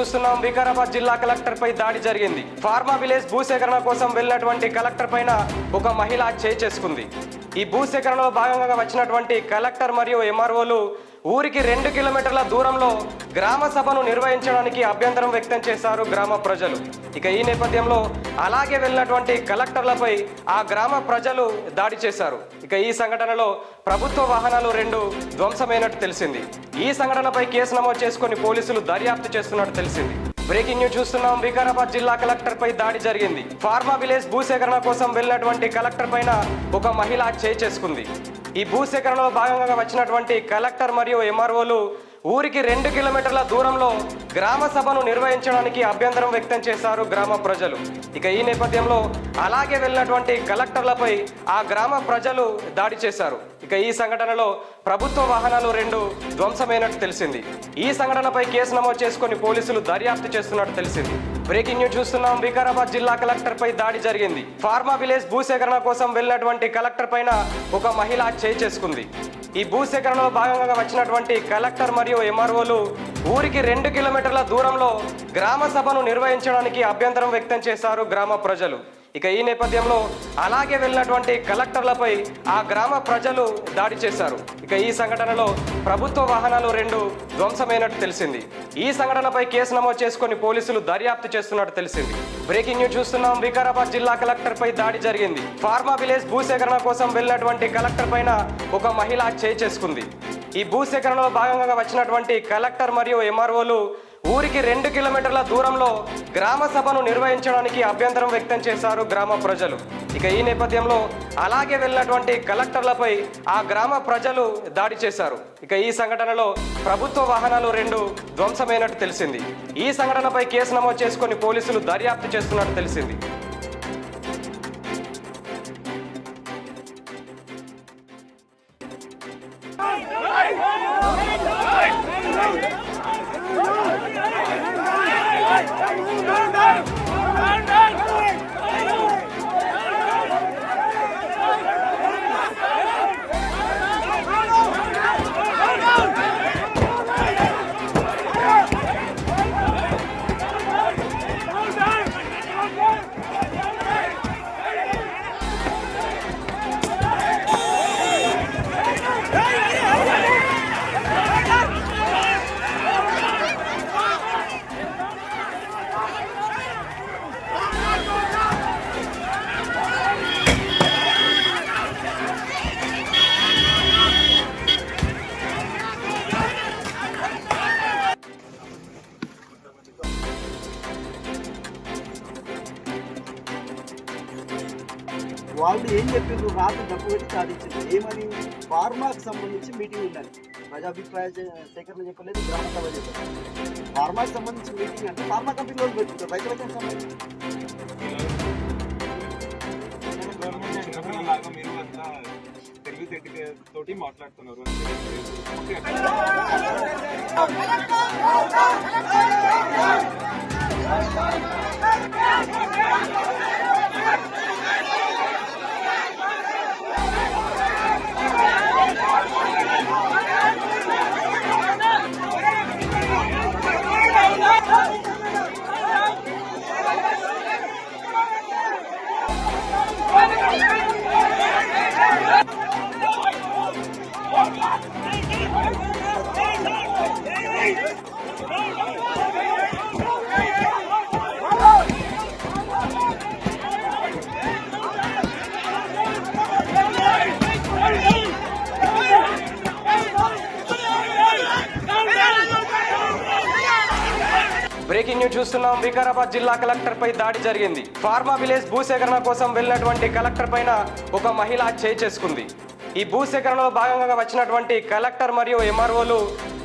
చూస్తున్నాం వికారాబాద్ జిల్లా కలెక్టర్ పై దాడి జరిగింది. ఫార్మా విలేజ్ భూసేకరణ కోసం వెళ్ళినటువంటి కలెక్టర్ పైన ఒక మహిళ చేయి చేసుకుంది. ఈ భూసేకరణలో భాగంగా వచ్చినటువంటి కలెక్టర్ మరియు ఎంఆర్ఓలు ఊరికి రెండు కిలోమీటర్ల దూరంలో గ్రామ సభను నిర్వహించడానికి అభ్యంతరం వ్యక్తం చేశారు గ్రామ ప్రజలు. ఇక ఈ నేపథ్యంలో అలాగే వెళ్ళినటువంటి కలెక్టర్లపై ఆ గ్రామ ప్రజలు దాడి చేశారు. ఇక ఈ సంఘటనలో ప్రభుత్వ వాహనాలు రెండు ధ్వంసమైనట్టు తెలిసింది. ఈ సంఘటనపై కేసు నమోదు చేసుకొని పోలీసులు దర్యాప్తు చేస్తున్నట్టు తెలిసింది. బ్రేకింగ్ న్యూస్ చూస్తున్నాం. వికారాబాద్ జిల్లా కలెక్టర్ పై దాడి జరిగింది. ఫార్మా విలేజ్ భూసేకరణ కోసం వెళ్ళినటువంటి కలెక్టర్ పైన ఒక మహిళ చేసుకుంది. ఈ భూసేకరణలో భాగంగా వచ్చినటువంటి కలెక్టర్ మరియు ఎంఆర్ఓలు ఊరికి రెండు కిలోమీటర్ల దూరంలో గ్రామ సభను నిర్వహించడానికి అభ్యంతరం వ్యక్తం చేశారు గ్రామ ప్రజలు. ఇక ఈ నేపథ్యంలో అలాగే వెళ్ళినటువంటి కలెక్టర్లపై ఆ గ్రామ ప్రజలు దాడి చేశారు. ఇక ఈ సంఘటనలో ప్రభుత్వ వాహనాలు రెండు ధ్వంసమైనట్టు తెలిసింది. ఈ సంఘటనపై కేసు నమోదు చేసుకుని పోలీసులు దర్యాప్తు చేస్తున్నట్టు తెలిసింది. బ్రేకింగ్ న్యూస్ చూస్తున్నాం. వికారాబాద్ జిల్లా కలెక్టర్ పై దాడి జరిగింది. ఫార్మా విలేజ్ భూసేకరణ కోసం వెళ్ళినటువంటి కలెక్టర్ పైన ఒక మహిళ చేయి చేసుకుంది. ఈ భూసేకరణలో భాగంగా వచ్చినటువంటి కలెక్టర్ మరియు ఎంఆర్ఓలు ఊరికి రెండు కిలోమీటర్ల దూరంలో గ్రామ సభను నిర్వహించడానికి అభ్యంతరం వ్యక్తం చేశారు గ్రామ ప్రజలు. ఇక ఈ నేపథ్యంలో అలాగే వెళ్ళినటువంటి కలెక్టర్లపై ఆ గ్రామ ప్రజలు దాడి చేశారు. ఇక ఈ సంఘటనలో ప్రభుత్వ వాహనాలు రెండు ధ్వంసమైనట్టు తెలిసింది. ఈ సంఘటనపై కేసు నమోదు చేసుకుని పోలీసులు దర్యాప్తు చేస్తున్నట్టు తెలిసింది. బ్రేకింగ్ న్యూస్ చూస్తున్నాం. వికారాబాద్ జిల్లా కలెక్టర్ పై దాడి జరిగింది. ఫార్మా విలేజ్ భూసేకరణ కోసం వెళ్ళినటువంటి కలెక్టర్ పైన ఒక మహిళ చేయి చేసుకుంది. ఈ భూసేకరణలో భాగంగా వచ్చినటువంటి కలెక్టర్ మరియు ఎంఆర్ఓలు ఊరికి రెండు కిలోమీటర్ల దూరంలో గ్రామ సభను నిర్వహించడానికి అభ్యంతరం వ్యక్తం చేశారు గ్రామ ప్రజలు. ఇక ఈ నేపథ్యంలో అలాగే వెళ్ళినటువంటి కలెక్టర్లపై ఆ గ్రామ ప్రజలు దాడి చేశారు. ఇక ఈ సంఘటనలో ప్రభుత్వ వాహనాలు రెండు ధ్వంసమైనట్టు తెలిసింది. ఈ సంఘటనపై కేసు నమోదు చేసుకొని పోలీసులు దర్యాప్తు చేస్తున్నట్టు తెలిసింది. వాళ్ళు ఏం చెప్పిండ్రు రాత్రి డబ్బు పెట్టి సాధించింది ఏమని ఫార్మాకు సంబంధించి మీటింగ్ ఉండాలి ప్రజాభిప్రాయ సేకరణ చెప్పలేదు గ్రామ సభ చెప్పలేదు ఫార్మాకి సంబంధించి మీటింగ్ అంటే ఫార్మా కంపెనీ వాళ్ళు పెట్టుకుంటారు రైతులకు సంబంధించి తోటి మాట్లాడుతున్నారు న్యూస్ చూస్తున్నాం. వికారాబాద్ జిల్లా కలెక్టర్ పై దాడి జరిగింది. ఫార్మా విలేజ్ భూసేకరణ కోసం వెళ్ళినటువంటి కలెక్టర్ పైన ఒక మహిళ చేయి చేసుకుంది. ఈ భూసేకరణలో భాగంగా వచ్చినటువంటి కలెక్టర్ మరియు ఎంఆర్ఓలు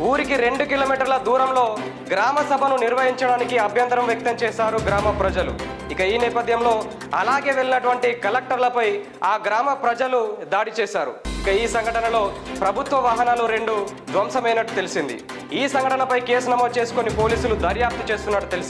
ఊరికి రెండు కిలోమీటర్ల దూరంలో గ్రామ సభను నిర్వహించడానికి అభ్యంతరం వ్యక్తం చేశారు గ్రామ ప్రజలు. ఇక ఈ నేపథ్యంలో అలాగే వెళ్ళినటువంటి కలెక్టర్లపై ఆ గ్రామ ప్రజలు దాడి చేశారు. ఇక ఈ సంఘటనలో ప్రభుత్వ వాహనాలు రెండు ధ్వంసమైనట్టు తెలిసింది. ఈ సంఘటనపై కేసు నమోదు చేసుకొని పోలీసులు దర్యాప్తు చేస్తున్నట్టు తెలిసింది.